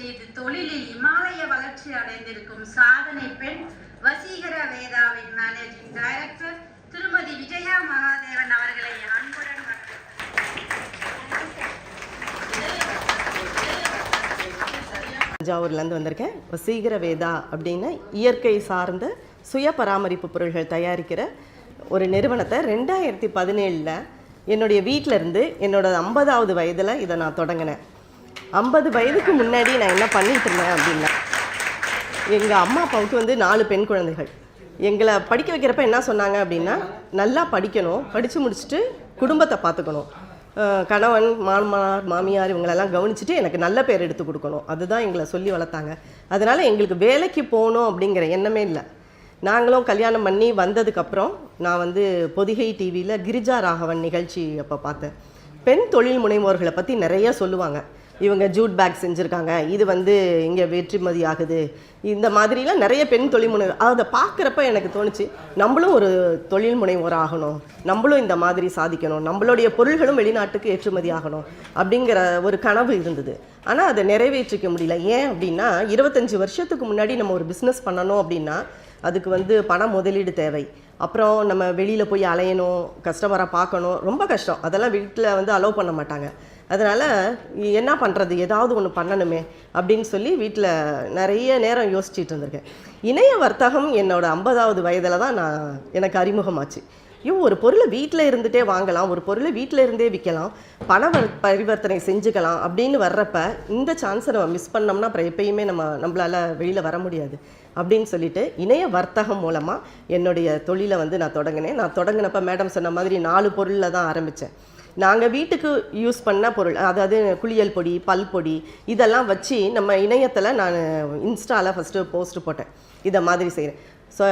செய்து தொழிலில் இமாலய வளர்ச்சி அடைந்திருக்கும் சாதனை பெண் வசீகர வேதாவின் மேனேஜிங் டைரக்டர் திருமதி விஜயா மகாதேவன் அவர்களை அன்புடன் தஞ்சாவூர்லேருந்து வந்திருக்கேன். வசீகர வேதா அப்படின்னு இயற்கை சார்ந்த சுய பராமரிப்பு பொருள்கள் தயாரிக்கிற ஒரு நிறுவனத்தை ரெண்டாயிரத்தி பதினேழில் என்னுடைய வீட்டில் இருந்து என்னோட ஐம்பதாவது வயதில் இதை நான் தொடங்கினேன். ஐம்பது வயதுக்கு முன்னாடி நான் என்ன பண்ணிட்டு இருந்தேன் அப்படின்னா எங்கள் அம்மா அப்பாவுக்கு வந்து நாலு பெண் குழந்தைகள். எங்களை படிக்க வைக்கிறப்ப என்ன சொன்னாங்க அப்படின்னா நல்லா படிக்கணும் படித்து முடிச்சுட்டு குடும்பத்தை பார்த்துக்கணும். கணவன் மாமனார் மாமியார் இவங்களெல்லாம் கவனிச்சுட்டு எனக்கு நல்ல பேர் எடுத்து கொடுக்கணும். அதுதான் எங்களை சொல்லி வளர்த்தாங்க. அதனால் எங்களுக்கு வேலைக்கு போகணும் அப்படிங்கிற எண்ணமே இல்லை. நாங்களும் கல்யாணம் பண்ணி வந்ததுக்கப்புறம் நான் வந்து பொதிகை டிவியில் கிரிஜா ராகவன் நிகழ்ச்சி அப்போ பார்த்தேன். பெண் தொழில் முனைவோர்களை பற்றி நிறைய சொல்லுவாங்க. இவங்க ஜூட் பேக் செஞ்சுருக்காங்க. இது வந்து இங்கே வெற்றிமதி ஆகுது இந்த மாதிரிலாம் நிறைய பெண் தொழில் முனைவர் அதை பார்க்குறப்ப எனக்கு தோணுச்சு நம்மளும் ஒரு தொழில் முனைவோர் ஆகணும். நம்மளும் இந்த மாதிரி சாதிக்கணும். நம்மளுடைய பொருள்களும் வெளிநாட்டுக்கு ஏற்றுமதி ஆகணும் அப்படிங்கிற ஒரு கனவு இருந்தது. ஆனால் அதை நிறைவேற்றிக்க முடியல. ஏன் அப்படின்னா இருபத்தஞ்சி வருஷத்துக்கு முன்னாடி நம்ம ஒரு பிஸ்னஸ் பண்ணணும் அப்படின்னா அதுக்கு வந்து பண முதலீடு தேவை. அப்புறம் நம்ம வெளியில் போய் அலையணும் கஸ்டமரை பார்க்கணும் ரொம்ப கஷ்டம். அதெல்லாம் வீட்டில் வந்து அலோவ் பண்ண மாட்டாங்க. அதனால் என்ன பண்ணுறது ஏதாவது ஒன்று பண்ணணுமே அப்படின்னு சொல்லி வீட்டில் நிறைய நேரம் யோசிச்சுட்டு இருந்திருக்கேன். இணைய வர்த்தகம் என்னோடய ஐம்பதாவது வயதில் தான் நான் எனக்கு அறிமுகமாச்சு. ஐயோ ஒரு பொருளை வீட்டில் இருந்துகிட்டே வாங்கலாம் ஒரு பொருளை வீட்டில் இருந்தே விற்கலாம் பண பரிவர்த்தனை செஞ்சுக்கலாம் அப்படின்னு வர்றப்ப இந்த சான்ஸை நம்ம மிஸ் பண்ணோம்னா அப்புறம் எப்பயுமே நம்ம நம்மளால் வெளியில் வர முடியாது அப்படின்னு சொல்லிட்டு இணைய வர்த்தகம் மூலமாக என்னுடைய தொழிலை வந்து நான் தொடங்கினேன். நான் தொடங்கினப்ப மேடம் சொன்ன மாதிரி நாலு பொருளில் தான் ஆரம்பித்தேன் நாங்கள் வீட்டுக்கு யூஸ் பண்ண பொருள் அதாவது குளியல் பொடி பல் பொடி இதெல்லாம் வச்சு நம்ம இணையத்தில் நான் இன்ஸ்டாவில் ஃபஸ்ட்டு போஸ்ட் போட்டேன். இதை மாதிரி செய்கிறேன் ஸோ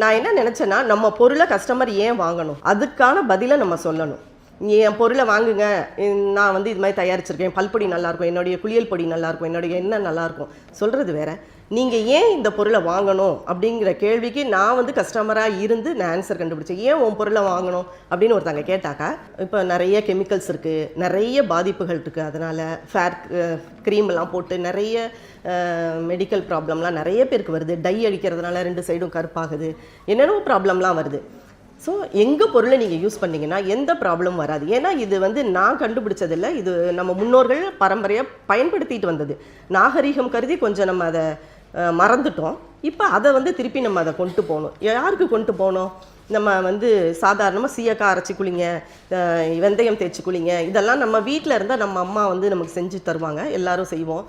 நான் என்ன நினச்சேன்னா நம்ம பொருளை கஸ்டமர் ஏன் வாங்கணும்? அதுக்கான பதிலை நம்ம சொல்லணும். என் பொருளை வாங்குங்க. நான் வந்து இது மாதிரி தயாரிச்சிருக்கேன். பல்பொடி நல்லாயிருக்கும் என்னுடைய குளியல் பொடி நல்லாயிருக்கும் என்னுடைய எண்ணெய் நல்லாயிருக்கும் சொல்கிறது வேற. நீங்கள் ஏன் இந்த பொருளை வாங்கணும்? அப்படிங்கிற கேள்விக்கு நான் வந்து கஸ்டமராக இருந்து நான் ஆன்சர் கண்டுபிடிச்சேன். ஏன் உன் பொருளை வாங்கணும்? அப்படின்னு ஒருத்தங்க கேட்டாக்கா இப்போ நிறைய கெமிக்கல்ஸ் இருக்குது நிறைய பாதிப்புகள் இருக்குது அதனால் ஃபேர் க்ரீம்லாம் போட்டு நிறைய மெடிக்கல் ப்ராப்ளம்லாம் நிறைய பேருக்கு வருது. டை அடிக்கிறதுனால ரெண்டு சைடும் கருப்பாகுது. என்னென்னவோ ப்ராப்ளம்லாம் வருது. ஸோ எங்கள் பொருளை நீங்கள் யூஸ் பண்ணிங்கன்னா எந்த ப்ராப்ளமும் வராது. ஏன்னா இது வந்து நான் கண்டுபிடிச்சதில்ல. இது நம்ம முன்னோர்கள் பரம்பரையாக பயன்படுத்திட்டு வந்தது. நாகரிகம் கருதி கொஞ்சம் நம்ம அதை மறந்துட்டோம். இப்போ அதை வந்து திருப்பி நம்ம அதை கொண்டு போகணும். யாருக்கு கொண்டு போகணும்? நம்ம வந்து சாதாரணமாக சீயக்காய் அரைச்சி குளிங்க வெந்தயம் தேய்ச்சி குளிங்க இதெல்லாம் நம்ம வீட்டில் இருந்தால் நம்ம அம்மா வந்து நமக்கு செஞ்சு தருவாங்க. எல்லாரும் செய்வோம்.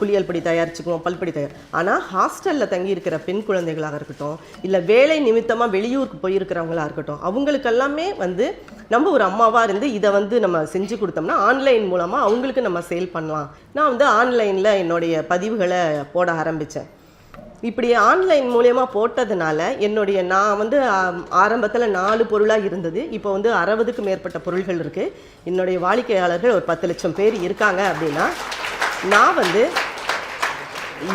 குளியல் படி தயாரிச்சுக்குவோம் பல்படி தயார் ஆனால் ஹாஸ்டலில் தங்கி இருக்கிற பெண் குழந்தைகளாக இருக்கட்டும் இல்லை வேலை நிமித்தமாக வெளியூருக்கு போயிருக்கிறவங்களாக இருக்கட்டும் அவங்களுக்கு எல்லாமே வந்து நம்ம ஒரு அம்மாவாக இருந்து இதை வந்து நம்ம செஞ்சு கொடுத்தோம்னா ஆன்லைன் மூலமாக அவங்களுக்கு நம்ம சேல் பண்ணலாம். நான் வந்து ஆன்லைனில் என்னுடைய பதிவுகளை போட ஆரம்பித்தேன் இப்படி ஆன்லைன் மூலயமா போட்டதுனால என்னுடைய நான் வந்து ஆரம்பத்தில் நாலு பொருளாக இருந்தது. இப்போ வந்து அறுபதுக்கு மேற்பட்ட பொருள்கள் இருக்குது என்னுடைய வாடிக்கையாளர்கள் ஒரு பத்து லட்சம் பேர் இருக்காங்க அப்படின்னா நான் வந்து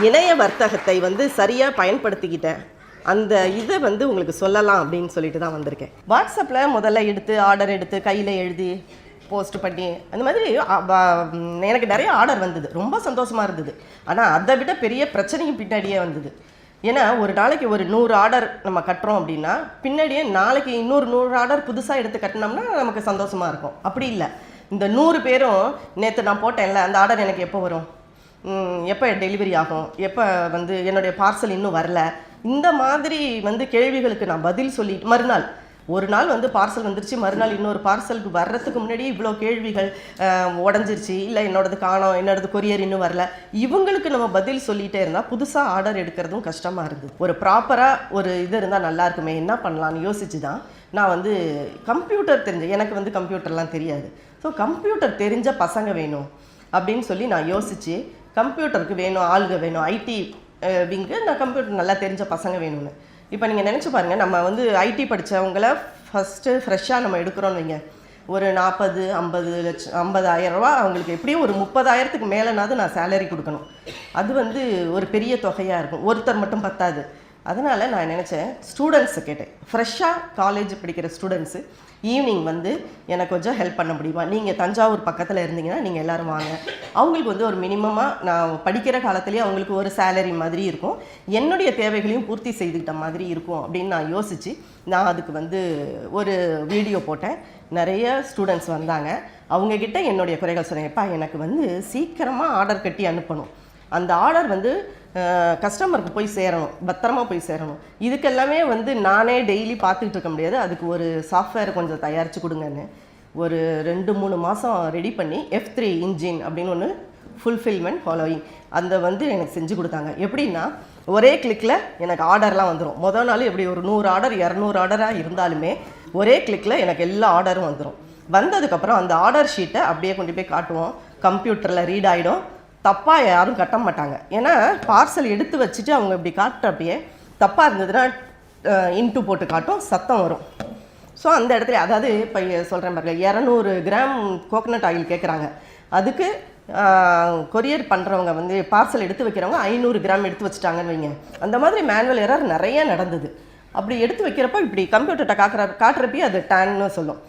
இணைய வர்த்தகத்தை வந்து சரியாக பயன்படுத்திக்கிட்டேன். அந்த இதை வந்து உங்களுக்கு சொல்லலாம் அப்படின்னு சொல்லிட்டு தான் வந்திருக்கேன். வாட்ஸ்அப்பில் முதல்ல எடுத்து ஆர்டர் எடுத்து கையில் எழுதி போஸ்ட் பண்ணி அந்த மாதிரி எனக்கு நிறைய ஆர்டர் வந்தது. ரொம்ப சந்தோஷமாக இருந்தது. ஆனால் அதை விட பெரிய பிரச்சனையும் பின்னாடியே வந்தது. ஏன்னா ஒரு நாளைக்கு ஒரு நூறு ஆர்டர் நம்ம கட்டுறோம் அப்படின்னா பின்னாடியே நாளைக்கு இன்னொரு நூறு ஆர்டர் புதுசாக எடுத்து கட்டினோம்னா நமக்கு சந்தோஷமாக இருக்கும். அப்படி இல்லை. இந்த நூறு பேரும் நேற்று நான் போட்டேன்ல அந்த ஆர்டர் எனக்கு எப்போ வரும்? எப்போ டெலிவரி ஆகும்? எப்போ வந்து என்னுடைய பார்சல் இன்னும் வரல? இந்த மாதிரி வந்து கேள்விகளுக்கு நான் பதில் சொல்லிட்டு மறுநாள் ஒரு நாள் வந்து பார்சல் வந்துருச்சு மறுநாள் இன்னொரு பார்சலுக்கு வர்றதுக்கு முன்னாடி இவ்வளோ கேள்விகள் உடஞ்சிருச்சு. இல்லை என்னோடது காணோம் என்னோடது கொரியர் இன்னும் வரல. இவங்களுக்கு நம்ம பதில் சொல்லிகிட்டே இருந்தால் புதுசாக ஆர்டர் எடுக்கிறதும் கஷ்டமாக இருந்தது. ஒரு ப்ராப்பராக ஒரு இது இருந்தால் நல்லா இருக்குமே என்ன பண்ணலான்னு யோசிச்சு தான் நான் வந்து கம்ப்யூட்டர் தெரிஞ்ச எனக்கு வந்து கம்ப்யூட்டர்லாம் தெரியாது. ஸோ கம்ப்யூட்டர் தெரிஞ்ச பசங்க வேணும் அப்படின்னு சொல்லி நான் யோசித்து கம்ப்யூட்டருக்கு வேணும் ஆளுங்க வேணும் ஐடி விங்கு நான் கம்ப்யூட்டர் நல்லா தெரிஞ்ச பசங்க வேணும்னு. இப்போ நீங்கள் நினச்சி பாருங்கள் நம்ம வந்து ஐடி படித்தவங்கள ஃபஸ்ட்டு ஃப்ரெஷ்ஷாக நம்ம எடுக்கிறோன்னு வைங்க. ஒரு நாற்பது ஐம்பது லட்சம் ஐம்பதாயிரம் ரூபா அவங்களுக்கு எப்படியும் ஒரு முப்பதாயிரத்துக்கு மேலேனாவது நான் சேலரி கொடுக்கணும். அது வந்து ஒரு பெரிய தொகையாக இருக்கும். ஒருத்தர் மட்டும் பத்தாது. அதனால் நான் நினச்சேன் ஸ்டூடெண்ட்ஸு கேட்டேன். ஃப்ரெஷ்ஷாக காலேஜ் படிக்கிற ஸ்டூடெண்ட்ஸு ஈவினிங் வந்து எனக்கு கொஞ்சம் ஹெல்ப் பண்ண முடியுமா? நீங்கள் தஞ்சாவூர் பக்கத்தில் இருந்தீங்கன்னா நீங்கள் எல்லோரும் வாங்க. அவங்களுக்கு வந்து ஒரு மினிமமாக நான் படிக்கிற காலத்துலேயே அவங்களுக்கு ஒரு சேலரி மாதிரி இருக்கும். என்னுடைய தேவைகளையும் பூர்த்தி செய்துக்கிட்ட மாதிரி இருக்கும் அப்படின்னு நான் யோசித்து நான் அதுக்கு வந்து ஒரு வீடியோ போட்டேன். நிறைய ஸ்டூடெண்ட்ஸ் வந்தாங்க. அவங்கக்கிட்ட என்னுடைய குறைகள் சொன்னேன் "எப்பா எனக்கு வந்து சீக்கிரமாக ஆர்டர் கட்டி அனுப்பணும். அந்த ஆர்டர் வந்து கஸ்டமருக்கு போய் சேரணும் பத்திரமா போய் சேரணும். இதுக்கெல்லாமே வந்து நானே டெய்லி பார்த்துக்கிட்டு இருக்க முடியாது. அதுக்கு ஒரு சாஃப்ட்வேர் கொஞ்சம் தயாரித்து கொடுங்கன்னு. ஒரு ரெண்டு மூணு மாதம் ரெடி பண்ணி எஃப் த்ரீ இன்ஜின் அப்படின்னு ஒன்று ஃபுல்ஃபில்மெண்ட் ஃபாலோயிங் அந்த வந்து எனக்கு செஞ்சு கொடுத்தாங்க. எப்படின்னா ஒரே கிளிக்கில் எனக்கு ஆர்டர்லாம் வந்துடும் மொதல் நாள் எப்படி ஒரு நூறு ஆர்டர் இரநூறு ஆர்டராக இருந்தாலுமே ஒரே கிளிக்கில் எனக்கு எல்லா ஆர்டரும் வந்துடும் வந்ததுக்கப்புறம் அந்த ஆர்டர் ஷீட்டை அப்படியே கொண்டு போய் காட்டுவோம். கம்ப்யூட்டரில் ரீட் ஆகிடும் தப்பாக யாரும் கட்ட மாட்டாங்க. ஏன்னா பார்சல் எடுத்து வச்சுட்டு அவங்க இப்படி காட்டுறப்பயே தப்பாக இருந்ததுன்னா இன்ட்டு போட்டு காட்டும் சத்தம் வரும். ஸோ அந்த இடத்துல அதாவது இப்போ சொல்கிறேன் பாருங்கள் இரநூறு கிராம் கோகனட் ஆயில் கேட்குறாங்க அதுக்கு கொரியர் பண்ணுறவங்க வந்து பார்சல் எடுத்து வைக்கிறவங்க ஐநூறு கிராம் எடுத்து வச்சுட்டாங்கன்னு வைங்க. அந்த மாதிரி மேனுவல் எரர் நிறைய நடந்தது. அப்படி எடுத்து வைக்கிறப்ப இப்படி கம்ப்யூட்டர்கிட்ட காட்டுற காட்டுறப்பயே அது டேன்னு சொல்லும்.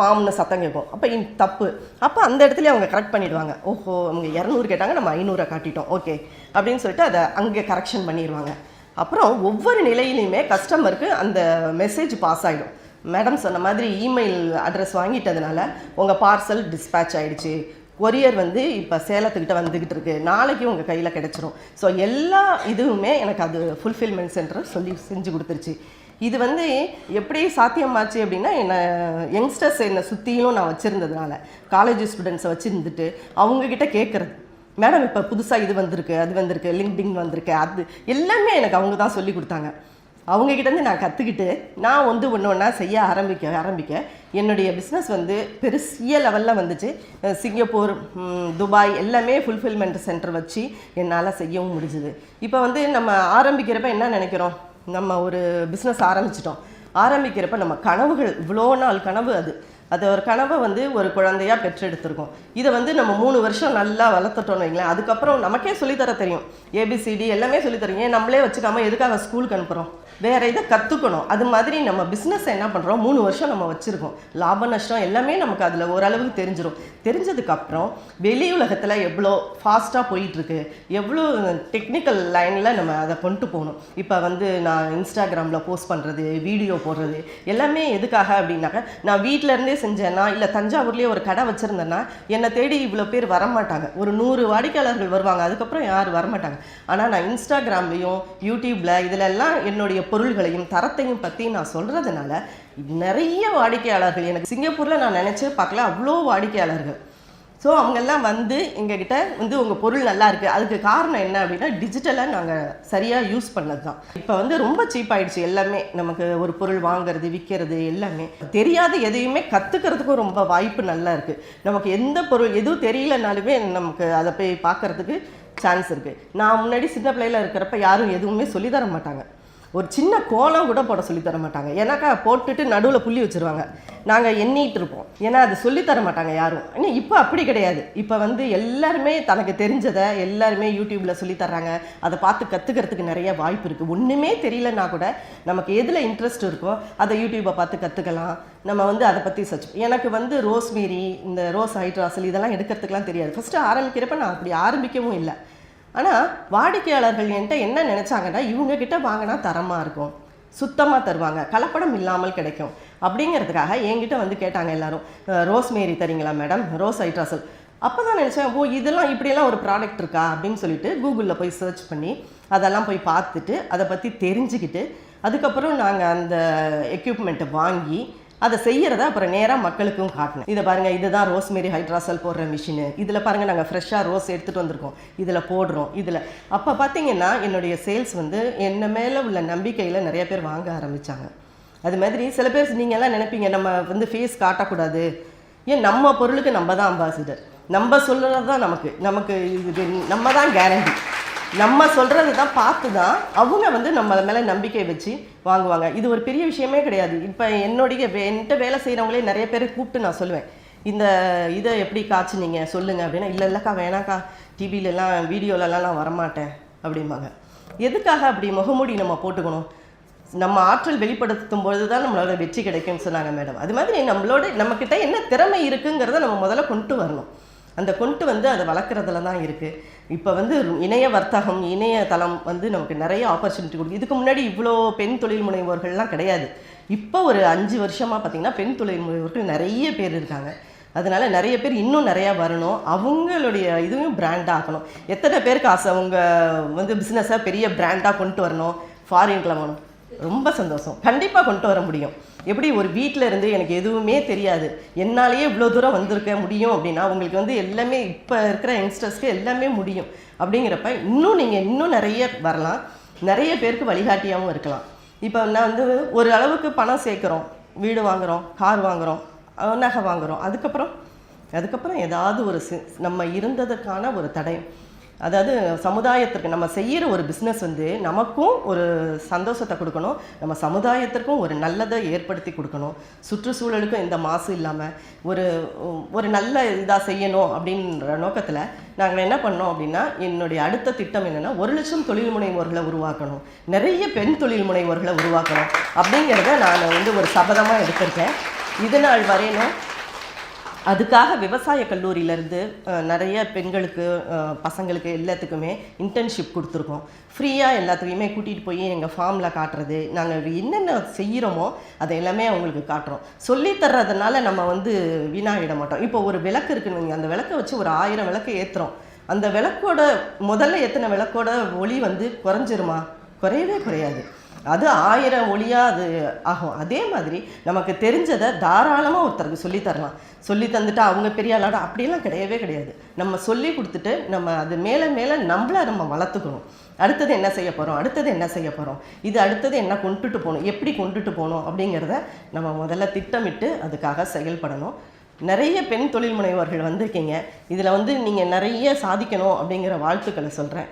பாம்னு சத்தம் கேட்கும். அப்போ இன் தப்பு. அப்போ அந்த இடத்துல அவங்க கரெக்ட் பண்ணிடுவாங்க. ஓஹோ அவங்க இரநூறு கேட்டாங்க நம்ம ஐநூறை காட்டிட்டோம். ஓகே. அப்படின்னு சொல்லிட்டு அதை அங்கே கரெக்ஷன் பண்ணிடுவாங்க அப்புறம் ஒவ்வொரு நிலையிலையுமே கஸ்டமருக்கு அந்த மெசேஜ் பாஸ் ஆகிடும் மேடம் சொன்ன மாதிரி இமெயில் அட்ரஸ் வாங்கிட்டதுனால உங்கள் பார்சல் டிஸ்பேட்ச் ஆகிடுச்சு கொரியர் வந்து இப்போ சேலத்துக்கிட்ட வந்துக்கிட்டு இருக்கு. நாளைக்கு உங்கள் கையில் கிடச்சிரும். ஸோ எல்லா இதுவுமே எனக்கு அது ஃபுல்ஃபில்மெண்ட் சென்டர் சொல்லி செஞ்சு கொடுத்துருச்சு. இது வந்து எப்படி சாத்தியமாச்சு அப்படின்னா என்னை யங்ஸ்டர்ஸ் என்னை சுற்றியும் நான் வச்சுருந்ததுனால காலேஜ் ஸ்டூடெண்ட்ஸை வச்சுருந்துட்டு அவங்கக்கிட்ட கேட்குறது மேடம் இப்போ புதுசாக இது வந்திருக்கு அது வந்திருக்கு லிங்க்டிங் வந்திருக்கு அது எல்லாமே எனக்கு அவங்க தான் சொல்லி கொடுத்தாங்க. அவங்கக்கிட்டேருந்து நான் கற்றுக்கிட்டு நான் வந்து ஒன்று ஒன்றா செய்ய ஆரம்பிக்க ஆரம்பிக்க என்னுடைய பிஸ்னஸ் வந்து பெருசிய லெவலில் வந்துச்சு. சிங்கப்பூர் துபாய் எல்லாமே ஃபுல்ஃபில்மெண்ட் சென்டர் வச்சு என்னால் செய்யவும் முடிஞ்சுது. இப்போ வந்து நம்ம ஆரம்பிக்கிறப்ப என்ன நினைக்கிறோம்? நம்ம ஒரு பிஸ்னஸ் ஆரம்பிச்சிட்டோம். ஆரம்பிக்கிறப்ப நம்ம கனவுகள் இவ்வளோ நாள் கனவு அது. அது ஒரு கனவை வந்து ஒரு குழந்தையாக பெற்றெடுத்திருக்கோம். இதை வந்து நம்ம மூணு வருஷம் நல்லா வளர்த்துட்டோம்னு வைங்களேன். அதுக்கப்புறம் நமக்கே சொல்லித்தர தெரியும். ஏபிசிடி எல்லாமே சொல்லித்தரீங்க ஏன் நம்மளே வச்சுக்காமல் எதுக்காக ஸ்கூலுக்கு அனுப்புகிறோம் வேற இதை கற்றுக்கணும் அது மாதிரி நம்ம பிஸ்னஸ் என்ன பண்ணுறோம் மூணு வருஷம் நம்ம வச்சுருக்கோம். லாப நஷ்டம் எல்லாமே நமக்கு அதில் ஓரளவுக்கு தெரிஞ்சிடும் தெரிஞ்சதுக்கப்புறம் வெளி உலகத்தில் எவ்வளோ ஃபாஸ்ட்டாக போயிட்டுருக்கு எவ்வளோ டெக்னிக்கல் லைனில் நம்ம அதை கொண்டு போகணும். இப்போ வந்து நான் இன்ஸ்டாகிராமில் போஸ்ட் பண்ணுறது வீடியோ போடுறது எல்லாமே எதுக்காக அப்படின்னாக்கா நான் வீட்டில இருந்தே செஞ்சேன்னா இல்லை தஞ்சாவூர்லேயே ஒரு கடை வச்சுருந்தேன்னா என்னை தேடி இவ்வளோ பேர் வரமாட்டாங்க. ஒரு நூறு வாடிக்கையாளர்கள் வருவாங்க அதுக்கப்புறம் யாரும் வரமாட்டாங்க. ஆனால் நான் இன்ஸ்டாகிராம்லேயும் யூடியூப்பில் இதில் எல்லாம் என்னுடைய பொருள்களையும் தரத்தையும் பற்றி நான் சொல்கிறதுனால நிறைய வாடிக்கையாளர்கள் எனக்கு சிங்கப்பூரில் நான் நினச்சே பார்க்கல அவ்வளோ வாடிக்கையாளர்கள். ஸோ அவங்கெல்லாம் வந்து எங்ககிட்ட வந்து உங்கள் பொருள் நல்லா இருக்குது அதுக்கு காரணம் என்ன அப்படின்னா டிஜிட்டலாக நாங்கள் சரியாக யூஸ் பண்ணது தான் இப்போ வந்து ரொம்ப சீப் ஆயிடுச்சு எல்லாமே. நமக்கு ஒரு பொருள் வாங்குறது விற்கிறது எல்லாமே. தெரியாத எதையுமே கற்றுக்கிறதுக்கும் ரொம்ப வாய்ப்பு நல்லா இருக்குது நமக்கு எந்த பொருள் எதுவும் தெரியலனாலுமே நமக்கு அதை போய் பார்க்கறதுக்கு சான்ஸ் இருக்குது நான் முன்னாடி சின்ன பிள்ளையில் இருக்கிறப்ப யாரும் எதுவுமே சொல்லித் தர மாட்டாங்க. ஒரு சின்ன கோலம் கூட போட சொல்லித் தர மாட்டாங்க. ஏன்னாக்கா போட்டுட்டு நடுவில் புள்ளி வச்சிருவாங்க. நாங்கள் எண்ணிட்டு இருப்போம். ஏன்னா அது சொல்லித் தர மாட்டாங்க யாரும். ஆனால் இப்போ அப்படி கிடையாது. இப்போ வந்து எல்லாருமே தனக்கு தெரிஞ்சதை எல்லாருமே யூடியூப்பில் சொல்லித்தர்றாங்க அதை பார்த்து கற்றுக்கிறதுக்கு நிறைய வாய்ப்பு இருக்குது ஒன்றுமே தெரியலன்னா கூட நமக்கு எதில் இன்ட்ரெஸ்ட் இருக்கோ அதை யூடியூப்பை பார்த்து கற்றுக்கலாம் நம்ம வந்து அதை பற்றி சர்ச் எனக்கு வந்து ரோஸ்மேரி இந்த ரோஸ் ஹைட்ராசல் இதெல்லாம் எடுக்கிறதுக்குலாம் தெரியாது. ஃபஸ்ட்டு ஆரம்பிக்கிறப்ப நான் அப்படி ஆரம்பிக்கவும் இல்லை. ஆனால் வாடிக்கையாளர்கள் என்கிட்ட என்ன நினச்சாங்கன்னா இவங்க கிட்ட வாங்கினா தரமாக இருக்கும். சுத்தமாக தருவாங்க. கலப்படம் இல்லாமல் கிடைக்கும். அப்படிங்கிறதுக்காக என்கிட்ட வந்து கேட்டாங்க எல்லாரும். ரோஸ் ரோஸ்மேரி தரீங்களா மேடம்? ரோஸ் ஹைட்ராசல் அப்போ தான் நினச்சேன் ஓ இதெல்லாம் இப்படியெல்லாம் ஒரு ப்ராடக்ட் இருக்கா? அப்படின்னு சொல்லிட்டு கூகுளில் போய் சர்ச் பண்ணி அதெல்லாம் போய் பார்த்துட்டு அதை பற்றி தெரிஞ்சுக்கிட்டு அதுக்கப்புறம் நாங்கள் அந்த எக்யூப்மெண்ட்டை வாங்கி அதை செய்யறத அப்புறம் நேராக மக்களுக்கும் காட்டணும் இதை பாருங்க இதுதான் ரோஸ்மேரி ஹைட்ராசல் போடுற மிஷினு இதில் பாருங்க நாங்கள் ஃப்ரெஷ்ஷாக ரோஸ் எடுத்துகிட்டு வந்திருக்கோம். இதில் போடுறோம் இதில். அப்போ பார்த்தீங்கன்னா என்னுடைய சேல்ஸ் வந்து என்ன மேலே உள்ள நம்பிக்கையில் நிறைய பேர் வாங்க ஆரம்பிச்சாங்க. அது மாதிரி சில பேர் நீங்க எல்லாம் நினைப்பீங்க நம்ம வந்து ஃபேஸ் காட்டக்கூடாது. ஏன் நம்ம பொருளுக்கு நம்ம தான் அம்பாசிடர் நம்ம சொல்லுறது தான் நமக்கு. நமக்கு இது நம்ம தான் கேரண்டி நம்ம சொல்கிறது தான் பார்த்து தான் அவங்க வந்து நம்ம மேலே நம்பிக்கை வச்சு வாங்குவாங்க. இது ஒரு பெரிய விஷயமே கிடையாது. இப்போ என்னுடைய வே- என்கிட்ட வேலை செய்கிறவங்களே நிறைய பேர் கூப்பிட்டு நான் சொல்லுவேன். இந்த இதை எப்படி காய்ச்சினீங்க? சொல்லுங்க அப்படின்னா இல்லை இல்லைக்கா வேணாக்கா. டிவிலெலாம் வீடியோலலாம் நான் வரமாட்டேன். அப்படிம்பாங்க. எதுக்காக அப்படி முகமூடி நம்ம போட்டுக்கணும்? நம்ம ஆற்றல் வெளிப்படுத்தும் பொழுது தான் நம்மளோட வெற்றி கிடைக்கும்னு சொன்னாங்க மேடம். அது மாதிரி நம்மளோட நம்மக்கிட்ட என்ன திறமை இருக்குங்கிறத நம்ம முதல்ல கொண்டு வரணும். அந்த கொண்டு வந்து அதை வளர்க்குறதுல தான் இருக்குது இப்போ வந்து இணைய வர்த்தகம் இணையதளம் வந்து நமக்கு நிறைய ஆப்பர்ச்சுனிட்டி கொடுக்குது. இதுக்கு முன்னாடி இவ்வளோ பெண் தொழில் முனைவோர்கள்லாம் கிடையாது. இப்போ ஒரு அஞ்சு வருஷமாக பார்த்திங்கன்னா பெண் தொழில் முனைவோர்கள் நிறைய பேர் இருக்காங்க. அதனால நிறைய பேர் இன்னும் நிறையா வரணும். அவங்களுடைய இதுவும் பிராண்ட் ஆக்கணும். எத்தனை பேருக்கு ஆசை? அவங்க வந்து பிஸ்னஸை பெரிய பிராண்டாக கொண்டு வரணும். ஃபாரின்கில் வரணும் ரொம்ப சந்தோஷம். கண்டிப்பாக கொண்டு வர முடியும். எப்படி ஒரு வீட்டில் இருந்து எனக்கு எதுவுமே தெரியாது? என்னாலேயே இவ்வளோ தூரம் வந்திருக்க முடியும் அப்படின்னா உங்களுக்கு வந்து எல்லாமே இப்போ இருக்கிற யங்ஸ்டர்ஸ்க்கு எல்லாமே முடியும். அப்படிங்கிறப்ப இன்னும் நீங்கள் இன்னும் நிறைய வரலாம். நிறைய பேருக்கு வழிகாட்டியாகவும் இருக்கலாம். இப்போ நான் வந்து ஒரு அளவுக்கு பணம் சேர்க்குறோம். வீடு வாங்குகிறோம் கார் வாங்குகிறோம் நகை வாங்குகிறோம் அதுக்கப்புறம் அதுக்கப்புறம் ஏதாவது ஒரு நம்ம இருந்ததுக்கான ஒரு தடயம் அதாவது சமுதாயத்திற்கு நம்ம செய்கிற ஒரு பிஸ்னஸ் வந்து நமக்கும் ஒரு சந்தோஷத்தை கொடுக்கணும். நம்ம சமுதாயத்திற்கும் ஒரு நல்லதை ஏற்படுத்தி கொடுக்கணும். சுற்றுச்சூழலுக்கும் எந்த மாசு இல்லாமல் ஒரு ஒரு நல்ல இதாக செய்யணும் அப்படின்ற நோக்கத்தில் நாங்கள் என்ன பண்ணோம் அப்படின்னா என்னுடைய அடுத்த திட்டம் என்னென்னா ஒரு லட்சம் தொழில் முனைவோர்களை உருவாக்கணும். நிறைய பெண் தொழில் முனைவோர்களை உருவாக்கணும் அப்படிங்கிறத நான் வந்து ஒரு சபதமாக எடுத்திருக்கேன். இது நாள் வரையிலும் அதுக்காக விவசாய கல்லூரியிலேருந்து நிறைய பெண்களுக்கு பசங்களுக்கு எல்லாத்துக்குமே இன்டர்ன்ஷிப் கொடுத்துருக்கோம். ஃப்ரீயாக எல்லாத்துக்குமே கூட்டிகிட்டு போய் எங்கள் ஃபார்மில் காட்டுறது நாங்கள் என்னென்ன செய்கிறோமோ அதை எல்லாமே அவங்களுக்கு காட்டுறோம். சொல்லித் தர்றதுனால நம்ம வந்து வீணாகிட மாட்டோம். இப்போ ஒரு விளக்கு இருக்குன்னு அந்த விளக்கை வச்சு ஒரு ஆயிரம் விளக்கு ஏற்றுறோம் அந்த விளக்கோட முதல்ல ஏற்றின விளக்கோட ஒளி வந்து குறைஞ்சிருமா? குறையவே குறையாது. அது ஆயிரம் ஒளியாக அது ஆகும். அதே மாதிரி நமக்கு தெரிஞ்சதை தாராளமாக ஒருத்தருக்கு சொல்லித் தரலாம். சொல்லி தந்துட்டு அவங்க பெரிய ஆளாட அப்படியெல்லாம் கிடையவே கிடையாது. நம்ம சொல்லி கொடுத்துட்டு நம்ம அது மேலே மேலே நம்மளை நம்ம வளர்த்துக்கணும். அடுத்தது என்ன செய்ய போகிறோம் அடுத்தது என்ன செய்ய போகிறோம் இது அடுத்தது என்ன கொண்டுட்டு போகணும்? எப்படி கொண்டுட்டு போகணும்? அப்படிங்கிறத நம்ம முதல்ல திட்டமிட்டு அதுக்காக செயல்படணும். நிறைய பெண் தொழில் முனைவர்கள் வந்திருக்கீங்க. இதில் வந்து நீங்கள் நிறைய சாதிக்கணும் அப்படிங்கிற வாழ்த்துக்களை சொல்கிறேன்